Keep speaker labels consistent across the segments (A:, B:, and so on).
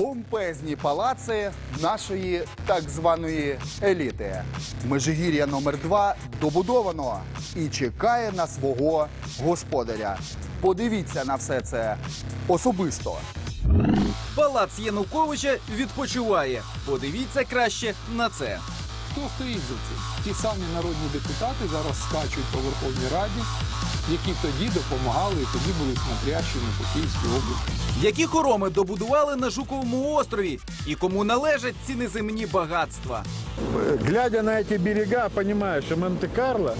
A: помпезні палаци нашої так званої еліти. Межигір'я номер 2 добудовано і чекає на свого господаря. Подивіться на все це особисто.
B: Палац Януковича відпочиває. Подивіться краще на це.
C: Хто стоїть за цим? Ті самі народні депутати зараз скачуть по Верховній Раді, які тоді допомагали і тоді були смотрящими по Київській області.
B: Які хороми добудували на Жуковому острові і кому належать ці неземні багатства?
D: Глядя на эти берега, понимаешь, что Монте-Карло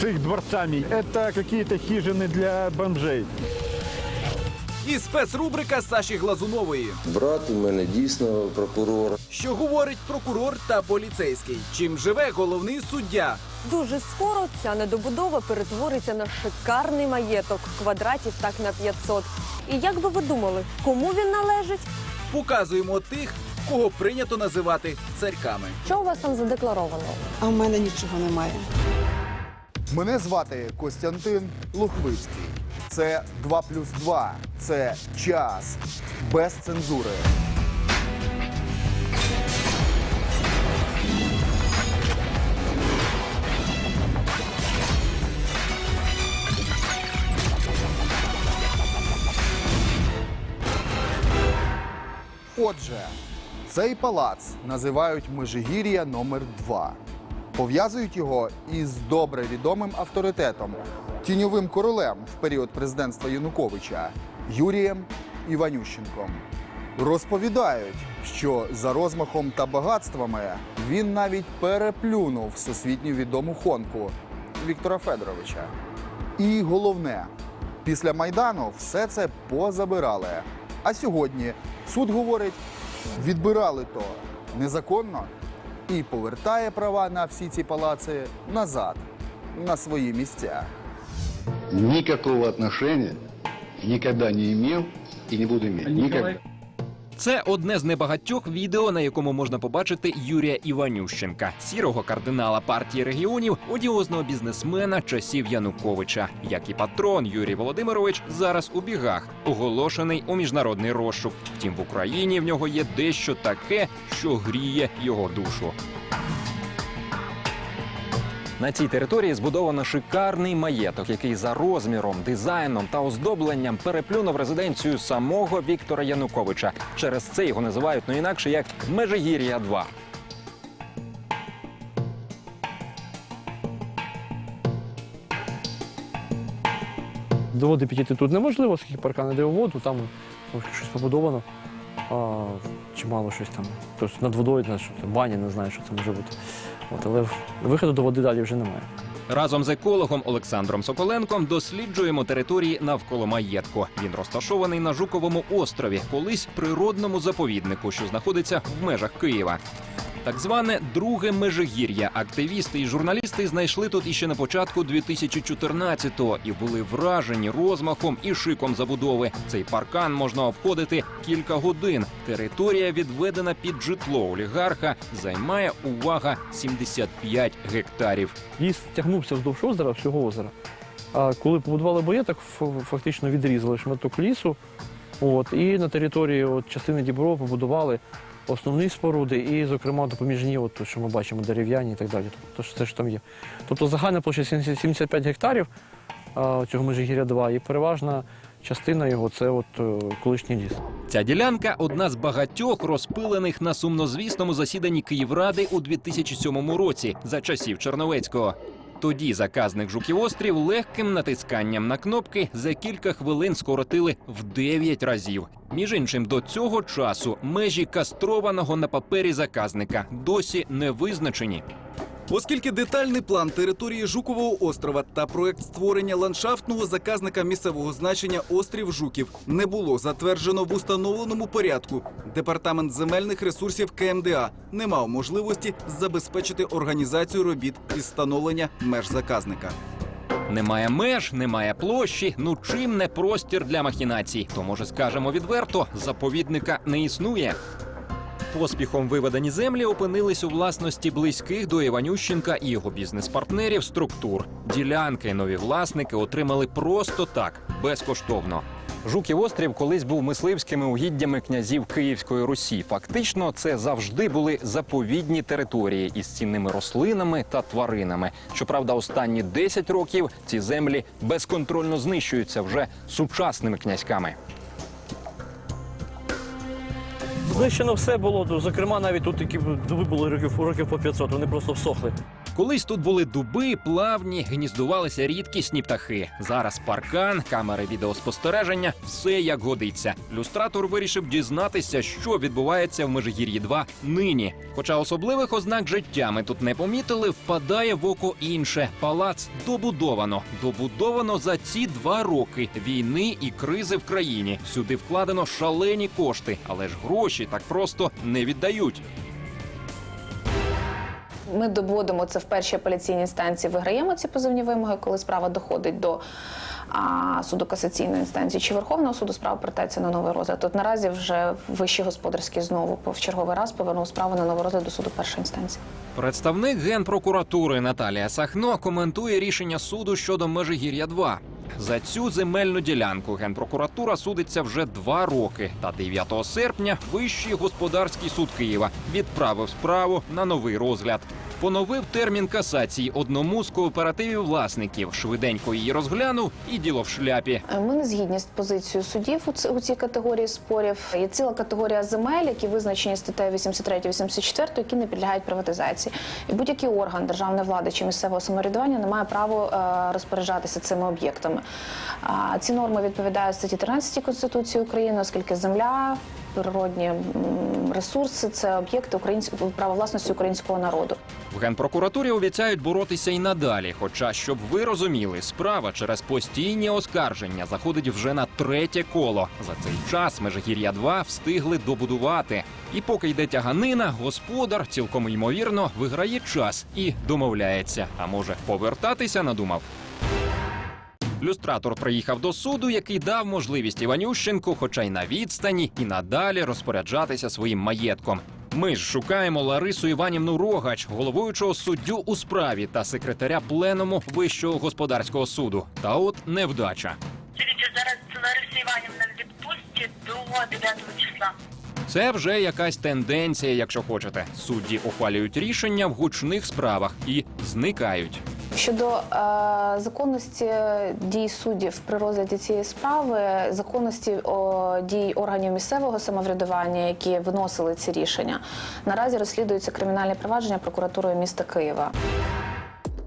D: с их дворцами – это какие-то хижины для бомжей.
B: І спецрубрика Саші Глазунової.
E: Брат у мене дійсно прокурор.
B: Що говорить прокурор та поліцейський? Чим живе головний суддя?
F: Дуже скоро ця недобудова перетвориться на шикарний маєток квадратів так на 500. І як би ви думали, кому він належить?
B: Показуємо тих, кого прийнято називати царьками.
F: Що у вас там задекларовано?
G: А в мене нічого немає.
A: Мене звати Костянтин Лухвицький. Це 2 плюс 2. Це час без цензури. Отже, цей палац називають Межигір'я номер 2 Пов'язують його із добре відомим авторитетом, тіньовим королем в період президентства Януковича Юрієм Іванющенком. Розповідають, що за розмахом та багатствами він навіть переплюнув всесвітньо відому хонку Віктора Федоровича. І головне, після Майдану все це позабирали. А сьогодні суд говорить, відбирали то незаконно і повертає права на всі ці палаци назад, на свої місця.
H: никакого отношения никогда не имел и не буду иметь. Никогда.
I: Це одне з небагатьох відео, на якому можна побачити Юрія Іванющенка, сірого кардинала партії регіонів, одіозного бізнесмена часів Януковича. Як і патрон Юрій Володимирович зараз у бігах, оголошений у міжнародний розшук. Втім, в Україні в нього є дещо таке, що гріє його душу. На цій території збудовано шикарний маєток, який за розміром, дизайном та оздобленням переплюнув резиденцію самого Віктора Януковича. Через це його називають не інакше як Межигір'я 2
J: До води підійти тут неможливо, оскільки паркан не дає у воду, там щось побудовано. А, чимало щось там. Тобто над водою, що баня, не знаю, що це може бути. От, але виходу до води далі вже немає.
I: Разом з екологом Олександром Соколенком досліджуємо території навколо маєтку. Він розташований на Жуковому острові, колись природному заповіднику, що знаходиться в межах Києва. Так зване друге межигір'я. Активісти і журналісти знайшли тут іще на початку 2014-го і були вражені розмахом і шиком забудови. Цей паркан можна обходити кілька годин. Територія відведена під житло олігарха. Займає увага 75 гектарів.
J: Ліс тягнувся вздовж озера, всього озера. А коли побудували маєток, ф- фактично відрізали шматок лісу. От, і на території от, частини Діброва побудували основні споруди, і, зокрема, допоміжні, от, що ми бачимо, дерев'яні і так далі. Тобто, це ж там є. Тобто загальна площа 70 75 гектарів цього Межигір'я 2, і переважна частина його це от, е, колишній ліс.
I: Ця ділянка одна з багатьох розпилених на сумнозвісному засіданні Київради у 2007 році за часів Черновецького. Тоді заказник Жуківострів легким натисканням на кнопки за кілька хвилин скоротили в 9 разів. Між іншим, до цього часу межі кастрованого на папері заказника досі не визначені.
B: Оскільки детальний план території Жукового острова та проект створення ландшафтного заказника місцевого значення острів Жуків не було затверджено в установленому порядку, департамент земельних ресурсів КМДА не мав можливості забезпечити організацію робіт із встановлення меж заказника.
I: Немає меж, немає площі. Ну чим не простір для махінацій? То може скажемо відверто, заповідника не існує. Поспіхом виведені землі опинились у власності близьких до Іванющенка і його бізнес-партнерів структур. Ділянки нові власники отримали просто так, безкоштовно. Жуків острів колись був мисливськими угіддями князів Київської Русі. Фактично, це завжди були заповідні території із цінними рослинами та тваринами. Щоправда, останні 10 років ці землі безконтрольно знищуються вже сучасними князьками.
J: Знищено все було, зокрема, навіть тут які дуби були років, років по 500, вони просто всохли.
I: Колись тут були дуби, плавні, гніздувалися рідкісні птахи. Зараз паркан, камери відеоспостереження, все як годиться. Люстратор вирішив дізнатися, що відбувається в Межигір'ї 2 нині. Хоча особливих ознак життя ми тут не помітили, впадає в око інше. Палац добудовано. Добудовано за ці два роки війни і кризи в країні. Сюди вкладено шалені кошти, але ж гроші так просто не віддають.
K: Ми доводимо це в першій апеляційній інстанції, виграємо ці позовні вимоги, коли справа доходить до а, суду касаційної інстанції чи Верховного суду, справа повертається на новий розгляд. От наразі вже вищий господарський знову в черговий раз повернув справу на новий розгляд до суду першої інстанції.
I: Представник генпрокуратури Наталія Сахно коментує рішення суду щодо Межигір'я 2 За цю земельну ділянку генпрокуратура судиться вже два роки. Та 9 серпня Вищий господарський суд Києва відправив справу на новий розгляд. Поновив термін касації одному з кооперативів власників. Швиденько її розглянув і діло в шляпі.
K: Е, Ми не згідні з позицією судів у цій категорії спорів. Є ціла категорія земель, які визначені статтею 83-84, які не підлягають приватизації. І будь-який орган державної влади чи місцевого самоврядування не має права е, розпоряджатися цими об'єктами. Ці норми відповідають статті 13 Конституції України, оскільки земля, природні ресурси це об'єкти українського права власності українського народу.
I: В генпрокуратурі обіцяють боротися і надалі. Хоча, щоб ви розуміли, справа через постійні оскарження заходить вже на третє коло. За цей час Межигір'я 2 встигли добудувати. І поки йде тяганина, господар цілком ймовірно виграє час і домовляється. А може повертатися надумав. Люстратор приїхав до суду, який дав можливість Іванющенку, хоча й на відстані, і надалі розпоряджатися своїм маєтком. Ми ж шукаємо Ларису Іванівну Рогач, головуючого суддю у справі та секретаря пленуму Вищого господарського суду. Та от невдача.
L: Дивіться, зараз Лариса Іванівна в відпустці до 9 числа.
I: Це вже якась тенденція, якщо хочете. Судді ухвалюють рішення в гучних справах і зникають.
K: Щодо е, законності дій суддів при розгляді цієї справи, законності о, дій органів місцевого самоврядування, які виносили ці рішення, наразі розслідується кримінальне провадження прокуратурою міста Києва.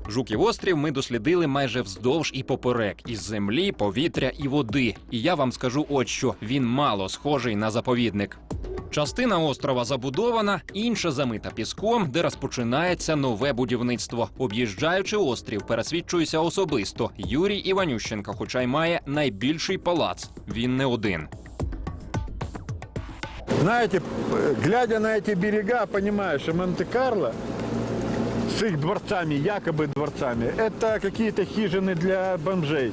I: Жуків острів ми дослідили майже вздовж і поперек із землі, повітря і води. І я вам скажу от що він мало схожий на заповідник. Частина острова забудована, інша замита піском, де розпочинається нове будівництво. Об'їжджаючи острів, пересвідчуюся особисто. Юрій Іванющенко, хоча й має найбільший палац. Він не один.
D: Знаете, п- глядя на эти берега, понимаешь, что Монте-Карло с их дворцами, якобы дворцами, это какие-то хижины для бомжей.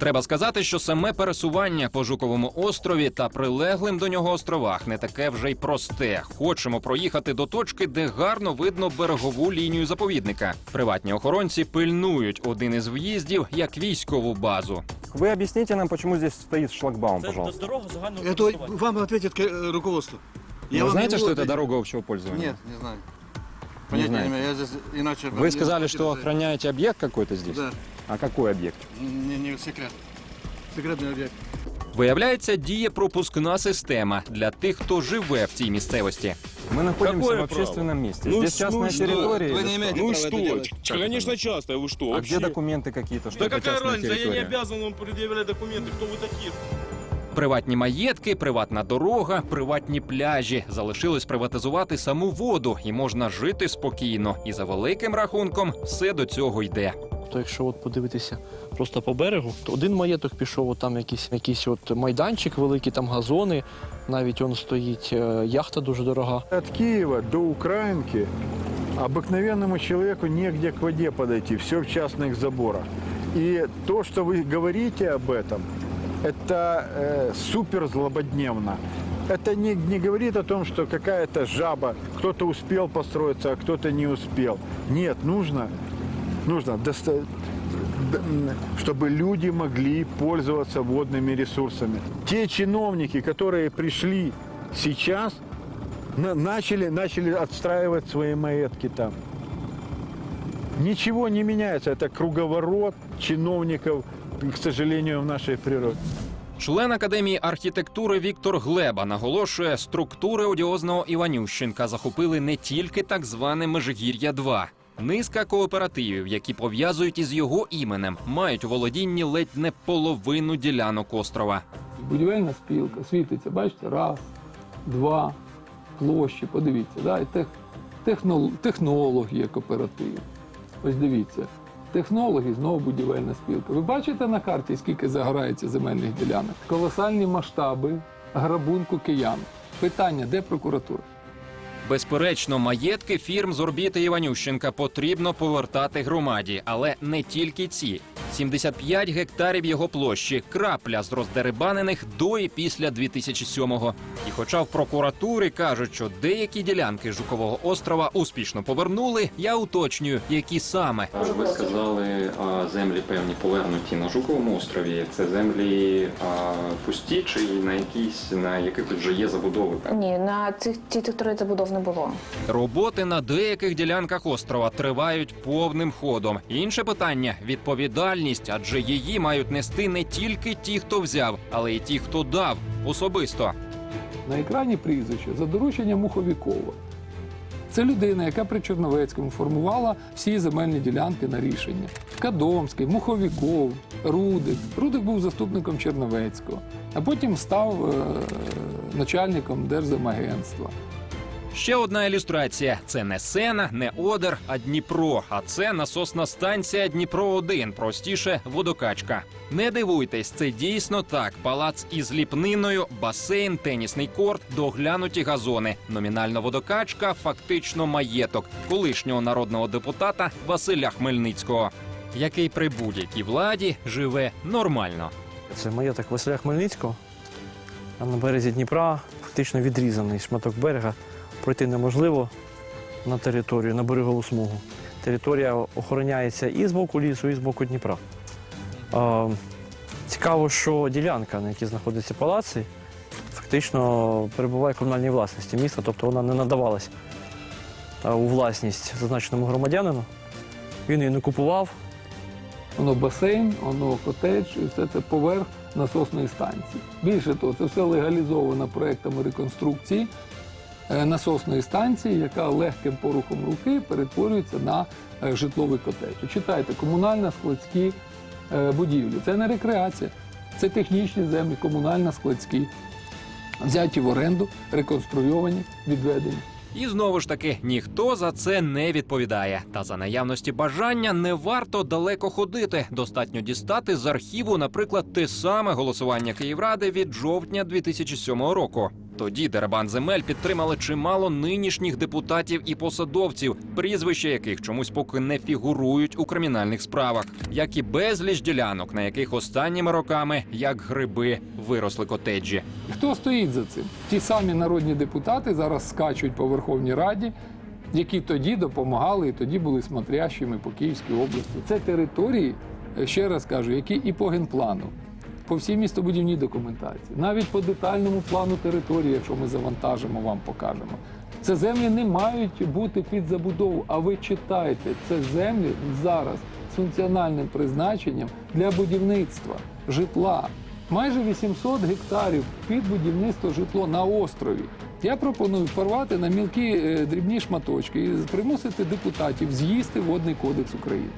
I: Треба сказати, що саме пересування по Жуковому острові та прилеглим до нього островах не таке вже й просте. Хочемо проїхати до точки, де гарно видно берегову лінію заповідника. Приватні охоронці пильнують один із в'їздів як військову базу.
M: Вы объясните нам, почему здесь стоит шлагбаум, пожалуйста.
J: дорога загального
N: Это вам ответит э, руководство. Я
M: Вы
N: вам
M: знаете,
N: не
M: что
N: буду
M: это
N: ответить.
M: дорога общего пользования?
N: Нет, не знаю. Понятия не,
M: знаете.
N: имею. Я здесь иначе...
M: Вы
N: не
M: сказали,
N: знаю,
M: что
N: не-
M: охраняете объект какой-то здесь?
N: Да,
M: А какой объект?
N: не, не секрет. Секретный объект.
I: Виявляється, діє пропускна система для тих, хто живе в цій місцевості.
M: Мы находимся
N: Какое
M: в общественном месте.
N: Ну
M: здесь
N: что,
M: частная
N: ну что?
M: территория.
N: Вы
M: или
N: не
M: что?
N: имеете
O: Ну
N: права
O: что,
N: это делать.
O: ч- конечно часто, вы что?
M: А
O: вообще?
M: где документы какие-то, что
O: Да
M: это
O: какая
M: частная
O: разница, я не
M: территория?
O: обязан вам предъявлять документы, кто вы такие?
I: Приватні маєтки, приватна дорога, приватні пляжі. Залишилось приватизувати саму воду, і можна жити спокійно. І за великим рахунком все до цього йде.
J: То якщо от подивитися просто по берегу, то один маєток пішов, от там якийсь, якийсь от майданчик великий, там газони, навіть он стоїть е, яхта дуже дорога.
D: От Киева до Украинки обыкновенному человеку негде к воде подойти, все в частных заборах. И то, что вы говорите об этом, это э, супер злободневно. Это не, не говорит о том, что какая-то жаба, кто-то успел построиться, а кто-то не успел. Нет, нужно, нужно доста- д- м, чтобы люди могли пользоваться водными ресурсами. Те чиновники, которые пришли сейчас, на- начали, начали отстраивать свои маятки там. Ничего не меняется. Это круговорот чиновников, к сожалению, в нашей природе.
I: Член академії архітектури Віктор Глеба наголошує, структури одіозного Іванющенка захопили не тільки так зване Межигір'я 2 Низка кооперативів, які пов'язують із його іменем, мають у володінні ледь не половину ділянок острова.
C: Будівельна спілка світиться, бачите, раз, два, площі, подивіться, да? і тех, технол, технолог є кооператив. Ось дивіться, технологи знову будівельна спілка. Ви бачите на карті, скільки загорається земельних ділянок? Колосальні масштаби грабунку киян. Питання, де прокуратура?
I: Безперечно, маєтки фірм з орбіти Іванющенка потрібно повертати громаді, але не тільки ці. 75 гектарів його площі крапля з роздерибанених до і після 2007-го. І хоча в прокуратурі кажуть, що деякі ділянки Жукового острова успішно повернули, я уточнюю, які саме.
M: Ви сказали, землі певні повернуті на Жуковому острові. Це землі пусті чи на якісь на яких вже є забудови?
K: Ні, на цих ті території забудов не було.
I: Роботи на деяких ділянках острова тривають повним ходом. Інше питання відповідальність, адже її мають нести не тільки ті, хто взяв, але й ті, хто дав особисто.
C: На екрані прізвище за дорученням Муховікова. Це людина, яка при Чорновецькому формувала всі земельні ділянки на рішення. Кадомський, Муховіков, Рудик. Рудик був заступником Черновецького, а потім став е- начальником Держземагентства.
I: Ще одна ілюстрація: це не Сена, не Одер, а Дніпро. А це насосна станція Дніпро 1 простіше водокачка. Не дивуйтесь, це дійсно так. Палац із ліпниною, басейн, тенісний корт, доглянуті газони. Номінально водокачка, фактично маєток колишнього народного депутата Василя Хмельницького, який при будь-якій владі живе нормально.
J: Це маєток Василя Хмельницького. А на березі Дніпра фактично відрізаний шматок берега. Пройти неможливо на територію, на берегову смугу. Територія охороняється і з боку лісу, і з боку Дніпра. Цікаво, що ділянка, на якій знаходиться палаци, фактично перебуває в комунальній власності міста, тобто вона не надавалась у власність зазначеному громадянину. Він її не купував,
C: Воно басейн, воно котедж, і все це поверх насосної станції. Більше того, це все легалізовано проектами реконструкції насосної станції, яка легким порухом руки перетворюється на е, житловий котедж. Читайте, комунальна складські е, будівлі. Це не рекреація, це технічні землі, комунальна складські, взяті в оренду, реконструйовані, відведені.
I: І знову ж таки ніхто за це не відповідає. Та за наявності бажання не варто далеко ходити. Достатньо дістати з архіву, наприклад, те саме голосування Київради від жовтня 2007 року. Тоді дерибан земель підтримали чимало нинішніх депутатів і посадовців, прізвища яких чомусь поки не фігурують у кримінальних справах, як і безліч ділянок, на яких останніми роками, як гриби, виросли котеджі.
C: Хто стоїть за цим? Ті самі народні депутати зараз скачуть по Верховній Раді, які тоді допомагали і тоді були смотрящими по Київській області. Це території, е, ще раз кажу, які і по генплану, по всій містобудівній документації, навіть по детальному плану території, якщо ми завантажимо, вам покажемо. Це землі не мають бути під забудову. А ви читайте, це землі зараз з функціональним призначенням для будівництва житла. Майже 800 гектарів під будівництво житло на острові. Я пропоную порвати на мілкі е, дрібні шматочки і примусити депутатів з'їсти водний кодекс України.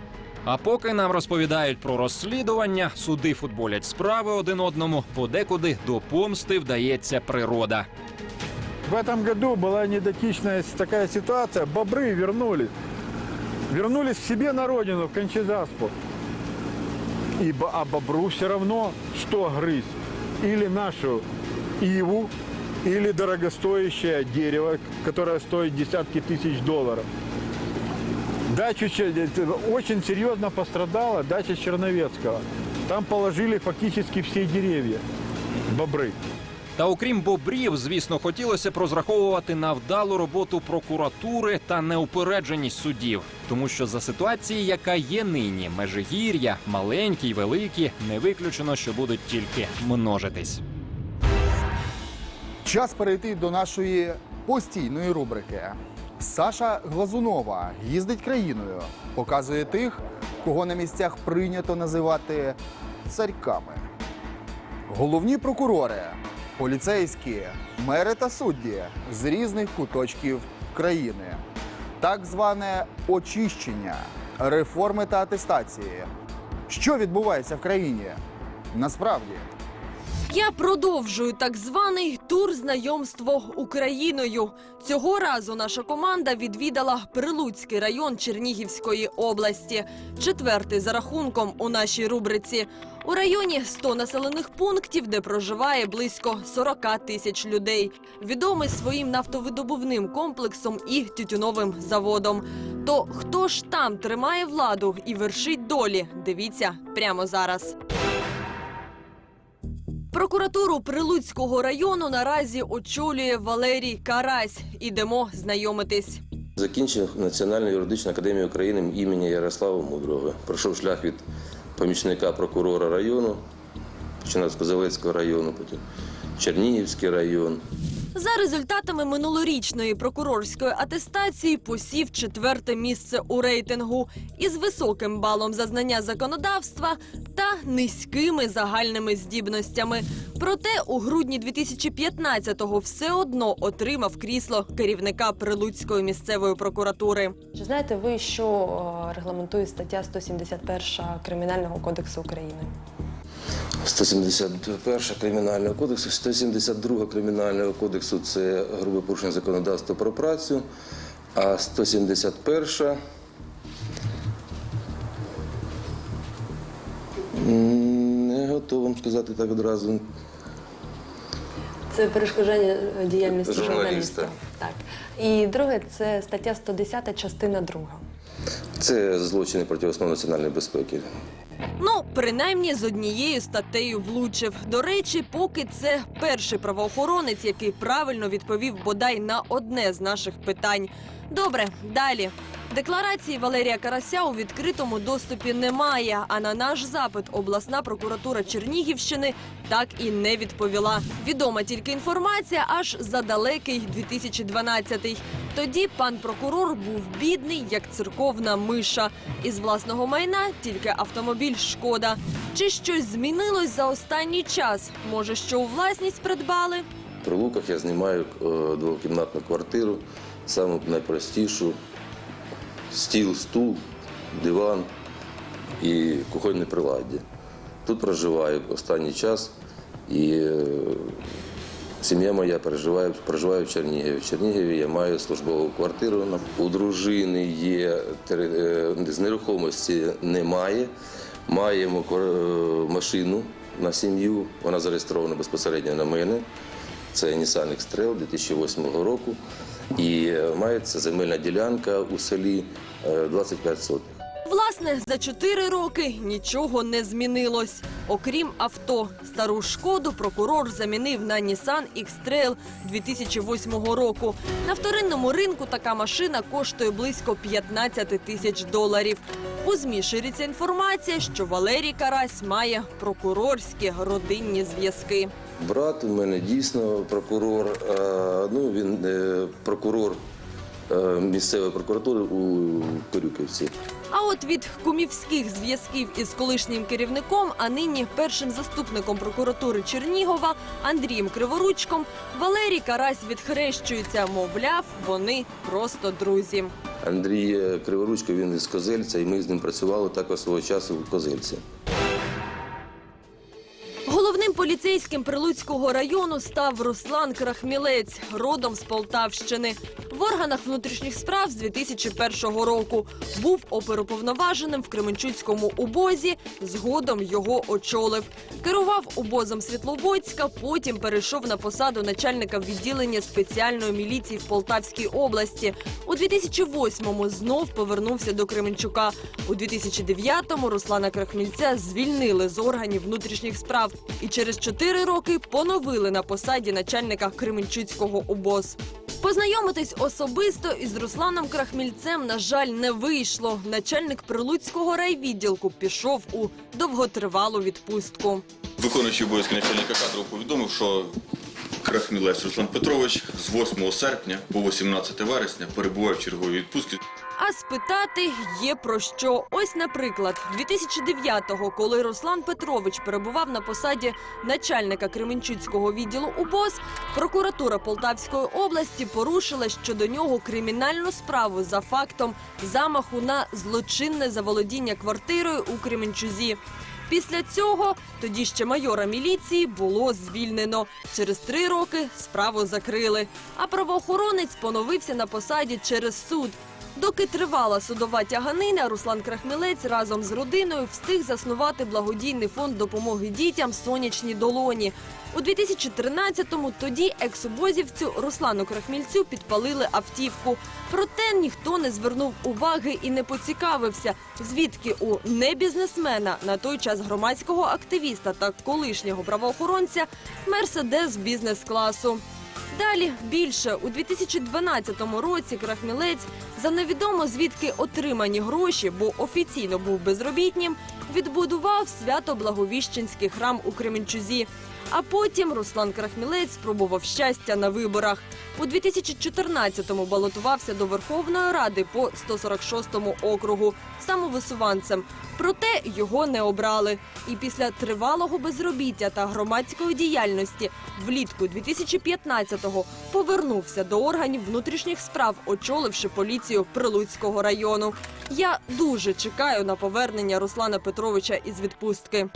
I: А поки нам розповідають про розслідування, суди футболять справи один одному, подекуди до помсти вдається природа.
D: В этом году была недотичная такая ситуация. Бобры вернулись. Вернулись к себе на родину, в Кончезаспу. И, бо- а бобру все равно, что грызть. Или нашу иву, или дорогостоящее дерево, которое стоит десятки тысяч долларов. Дачу Че- это очень серьезно пострадала дача Черновецкого. Там положили фактически все деревья, бобры.
I: Та окрім бобрів, звісно, хотілося б розраховувати на вдалу роботу прокуратури та неупередженість судів, тому що за ситуації, яка є нині, межигір'я, маленькі й великі, не виключено, що будуть тільки множитись.
A: Час перейти до нашої постійної рубрики. Саша Глазунова їздить країною, показує тих, кого на місцях прийнято називати царьками. Головні прокурори, поліцейські, мери та судді з різних куточків країни. Так зване очищення, реформи та атестації. Що відбувається в країні? Насправді.
F: Я продовжую так званий тур знайомство Україною. Цього разу наша команда відвідала Прилуцький район Чернігівської області, четвертий за рахунком у нашій рубриці. У районі 100 населених пунктів, де проживає близько 40 тисяч людей, відомий своїм нафтовидобувним комплексом і тютюновим заводом. То хто ж там тримає владу і вершить долі? Дивіться прямо зараз. Прокуратуру Прилуцького району наразі очолює Валерій Карась. Ідемо знайомитись.
E: Закінчив Національну юридичну академію України імені Ярослава Мудрого. Пройшов шлях від помічника прокурора району, Козелецького району, потім Чернігівський район.
F: За результатами минулорічної прокурорської атестації посів четверте місце у рейтингу із високим балом за знання законодавства та низькими загальними здібностями. Проте у грудні 2015-го все одно отримав крісло керівника Прилуцької місцевої прокуратури.
P: Чи знаєте ви, що е, регламентує стаття 171 Кримінального кодексу України?
E: 171 кримінального кодексу, 172 кримінального кодексу це грубе порушення законодавства про працю, а 171 не готовий вам сказати так одразу.
P: Це перешкоджання е, діяльності
E: Журналіста.
P: журналіста. Так. І друге це стаття 110, частина 2.
E: Це злочини проти основ національної безпеки.
F: Ну, принаймні з однією статтею влучив. До речі, поки це перший правоохоронець, який правильно відповів бодай на одне з наших питань. Добре, далі. Декларації Валерія Карася у відкритому доступі немає. А на наш запит обласна прокуратура Чернігівщини так і не відповіла. Відома тільки інформація аж за далекий 2012-й. Тоді пан прокурор був бідний, як церковна миша. Із власного майна тільки автомобіль шкода. Чи щось змінилось за останній час? Може, що у власність придбали?
E: При Луках я знімаю е, двокімнатну квартиру, саму найпростішу. Стіл, стул, диван і кухонне приладдя. Тут проживаю останній час і е, сім'я моя проживає, проживає в Чернігові. В Чернігові я маю службову квартиру. У дружини є е, з нерухомості немає. Маємо е, машину на сім'ю, вона зареєстрована безпосередньо на мене. Це Nissan X-Trail 2008 року. І е, мається земельна ділянка у селі е, 25 сотих.
F: Власне, за чотири роки нічого не змінилось. Окрім авто, стару шкоду прокурор замінив на Nissan X-Trail 2008 року. На вторинному ринку така машина коштує близько 15 тисяч доларів. У змі інформація, що Валерій Карась має прокурорські родинні зв'язки.
E: Брат у мене дійсно прокурор. е, Ну він е, прокурор е, місцевої прокуратури у Корюківці.
F: А от від кумівських зв'язків із колишнім керівником, а нині першим заступником прокуратури Чернігова Андрієм Криворучком, Валерій Карась відхрещується. Мовляв, вони просто друзі.
E: Андрій Криворучко, він із Козельця, і ми з ним працювали також свого часу в Козельці.
F: Головним поліцейським Прилуцького району став Руслан Крахмілець, родом з Полтавщини. В органах внутрішніх справ з 2001 року був оперуповноваженим в Кременчуцькому убозі. Згодом його очолив. Керував убозом Світловодська, потім перейшов на посаду начальника відділення спеціальної міліції в Полтавській області. У 2008-му знов повернувся до Кременчука. У 2009-му Руслана Крахмільця звільнили з органів внутрішніх справ. І через чотири роки поновили на посаді начальника Кременчуцького УБОЗ. Познайомитись особисто із Русланом Крахмільцем, на жаль, не вийшло. Начальник Прилуцького райвідділку пішов у довготривалу відпустку.
O: Виконуючий обов'язки начальника кадру повідомив, що Крахмілець Руслан Петрович з 8 серпня по 18 вересня перебуває в черговій відпустці.
F: А спитати є про що. Ось, наприклад, 2009-го, коли Руслан Петрович перебував на посаді начальника Кременчуцького відділу УБОЗ, прокуратура Полтавської області порушила щодо нього кримінальну справу за фактом замаху на злочинне заволодіння квартирою у Кременчузі. Після цього тоді ще майора міліції було звільнено. Через три роки справу закрили. А правоохоронець поновився на посаді через суд. Доки тривала судова тяганина, Руслан Крахмілець разом з родиною встиг заснувати благодійний фонд допомоги дітям сонячні долоні. У 2013-му тоді екс-обозівцю Руслану Крахмільцю підпалили автівку. Проте ніхто не звернув уваги і не поцікавився, звідки у небізнесмена на той час громадського активіста та колишнього правоохоронця мерседес бізнес-класу. Далі більше у 2012 році Крахмілець за невідомо звідки отримані гроші, бо офіційно був безробітнім, відбудував свято-благовіщенський храм у Кременчузі. А потім Руслан Крахмілець спробував щастя на виборах. У 2014-му балотувався до Верховної Ради по 146-му округу самовисуванцем. Проте його не обрали. І після тривалого безробіття та громадської діяльності влітку 2015-го повернувся до органів внутрішніх справ, очоливши поліцію Прилуцького району. Я дуже чекаю на повернення Руслана Петровича із відпустки.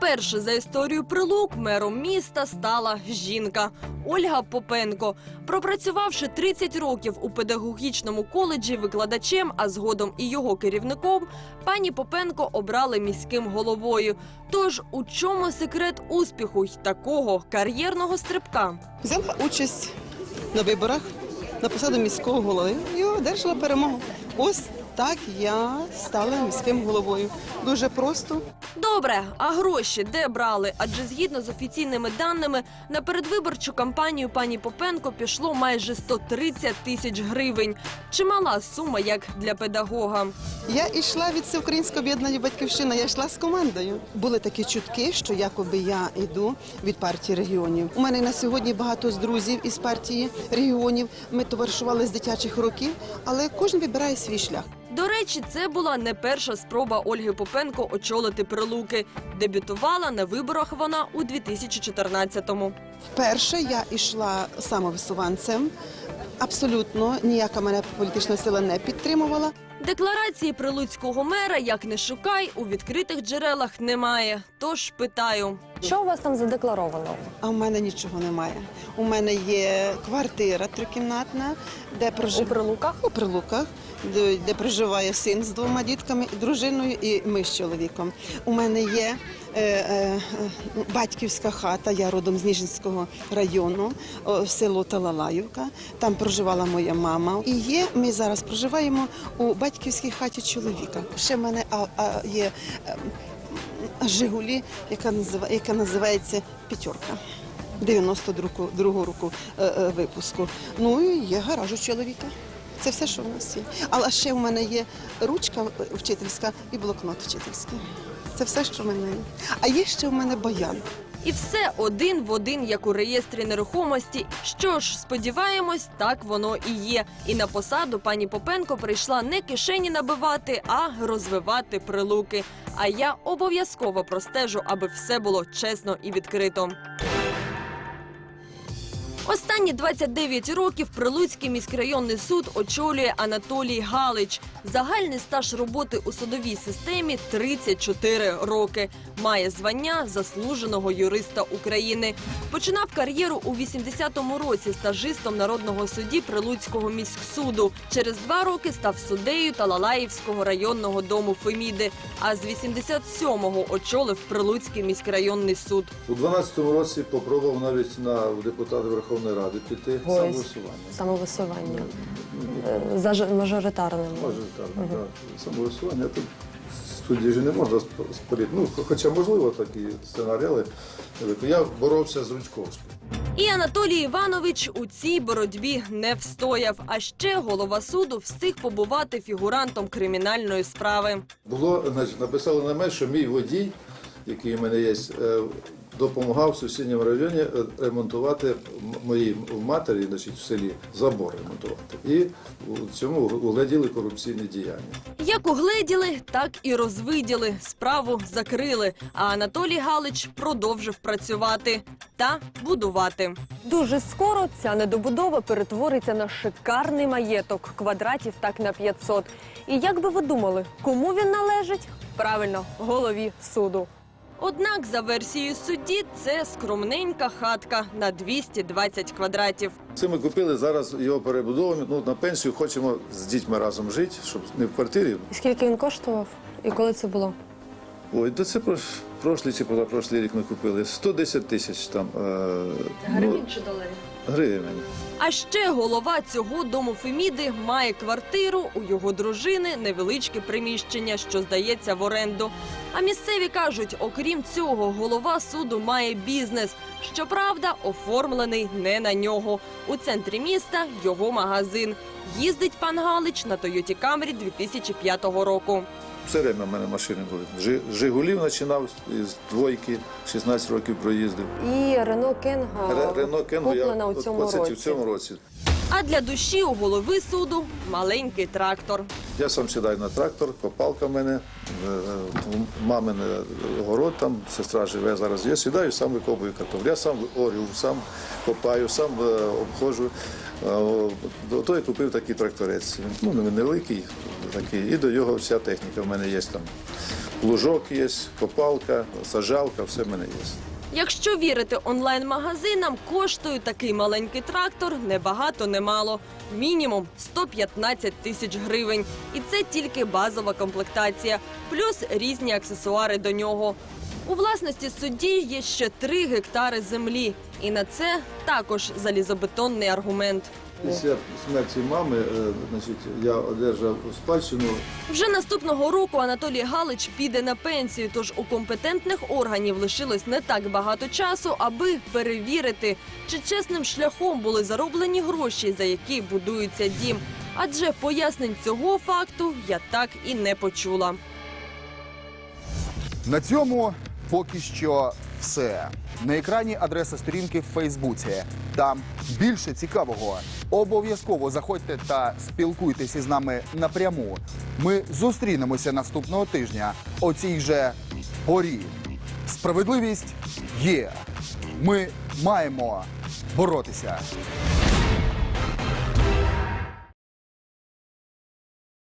F: Вперше за історію прилук мером міста стала жінка Ольга Попенко. Пропрацювавши 30 років у педагогічному коледжі викладачем, а згодом і його керівником, пані Попенко обрали міським головою. Тож у чому секрет успіху й такого кар'єрного стрибка?
G: Взяла участь на виборах на посаду міського голови і одержала перемогу. Ось так я стала міським головою. Дуже просто.
F: Добре, а гроші де брали? Адже згідно з офіційними даними на передвиборчу кампанію пані Попенко пішло майже 130 тисяч гривень. Чимала сума як для педагога.
G: Я йшла від Всеукраїнського об'єднання Батьківщина, я йшла з командою. Були такі чутки, що якоби я йду від партії регіонів. У мене на сьогодні багато з друзів із партії регіонів. Ми товаришували з дитячих років, але кожен вибирає свій шлях.
F: До речі, це була не перша спроба Ольги Попенко очолити прилуки. Дебютувала на виборах вона у 2014-му.
G: Вперше я йшла самовисуванцем. Абсолютно ніяка мене політична сила не підтримувала.
F: Декларації прилуцького мера, як не шукай, у відкритих джерелах немає. Тож питаю.
P: Що у вас там задекларовано?
G: А в мене нічого немає. У мене є квартира трикімнатна, де прожив...
P: У Прилуках?
G: У Прилуках, де, де проживає син з двома дітками, дружиною і ми з чоловіком. У мене є е, е, батьківська хата, я родом з Ніжинського району, о, село Талалаївка. Там проживала моя мама. І є, ми зараз проживаємо у батьківській хаті чоловіка. Ще в мене є е, Жигулі, яка називає, яка називається П'ятерка. 92 року е, е, випуску. Ну і є гараж у чоловіка. Це все, що в нас є. Але ще в мене є ручка вчительська і блокнот вчительський. Це все, що в мене є. А є ще в мене баян.
F: І все один в один, як у реєстрі нерухомості. Що ж, сподіваємось, так воно і є. І на посаду пані Попенко прийшла не кишені набивати, а розвивати прилуки. А я обов'язково простежу, аби все було чесно і відкрито. Останні 29 років Прилуцький міськрайонний суд очолює Анатолій Галич. Загальний стаж роботи у судовій системі 34 роки. Має звання заслуженого юриста України. Починав кар'єру у 80-му році стажистом народного судді Прилуцького міськсуду. Через два роки став суддею Талалаївського районного дому Феміди. А з 87-го очолив Прилуцький міськрайонний суд.
Q: У 12-му році попробував навіть на депутати Верховної Ради піти
P: Ой.
Q: самовисування.
P: Самовисування. Е, За ж- мажоритарним.
Q: Так, Самовисування. Тут суді ж не можна сп- спорити. Ну, хоча можливо такі сценарії, але я боровся з Ручковським.
F: І Анатолій Іванович у цій боротьбі не встояв. А ще голова суду встиг побувати фігурантом кримінальної справи.
Q: Було, значить, написали на мене, що мій водій, який у мене є, е, допомагав в сусідньому районі е, ремонтувати моїй матері, значить, в селі забор ремонтувати. І у цьому угледіли корупційні діяння.
F: Як угледіли, так і розвиділи. Справу закрили. А Анатолій Галич продовжив працювати та будувати. Дуже скоро ця недобудова перетвориться на шикарний маєток квадратів так на 500. І як би ви думали, кому він належить? Правильно, голові суду. Однак, за версією судді, це скромненька хатка на 220 квадратів.
Q: Це ми купили зараз його перебудовуємо. Ну, на пенсію хочемо з дітьми разом жити, щоб не в квартирі.
P: І скільки він коштував? І коли це було?
Q: Ой, то це прош- прошлий чи позапрошлий рік ми купили. 110 тисяч там. Е, ну,
P: чи доларів?
Q: Гривень.
F: А ще голова цього дому Феміди має квартиру у його дружини, невеличке приміщення, що здається в оренду. А місцеві кажуть, окрім цього, голова суду має бізнес. Щоправда, оформлений не на нього. У центрі міста його магазин. Їздить пан Галич на Тойоті Камрі 2005 року.
Q: Все время в мене машини були. Жигулів починав з двойки, 16 років проїздив.
P: І Рено Кенга
Q: Ре- Рено Кенгу я
P: у цьому
Q: оце
P: році.
Q: в цьому році.
F: А для душі у голови суду маленький трактор.
Q: Я сам сідаю на трактор, копалка в мене, е, мамин е, город там, сестра живе зараз. Я сідаю, сам викопую картоплю. Я сам орю, сам копаю, сам е, обходжу. До я купив такий тракторець. Ну, невеликий такий. І до нього вся техніка в мене є там. Лужок є, копалка, сажалка, все в мене є.
F: Якщо вірити онлайн-магазинам, коштує такий маленький трактор небагато, немало. Мінімум 115 тисяч гривень. І це тільки базова комплектація, плюс різні аксесуари до нього. У власності судді є ще 3 гектари землі. І на це також залізобетонний аргумент.
Q: Після смерті мами е, значить, я одержав спадщину
F: Вже наступного року Анатолій Галич піде на пенсію, тож у компетентних органів лишилось не так багато часу, аби перевірити, чи чесним шляхом були зароблені гроші, за які будується дім. Адже пояснень цього факту я так і не почула.
A: На цьому поки що все. На екрані адреса сторінки в Фейсбуці. Там більше цікавого. Обов'язково заходьте та спілкуйтеся з нами напряму. Ми зустрінемося наступного тижня о цій же порі. Справедливість є. Ми маємо боротися.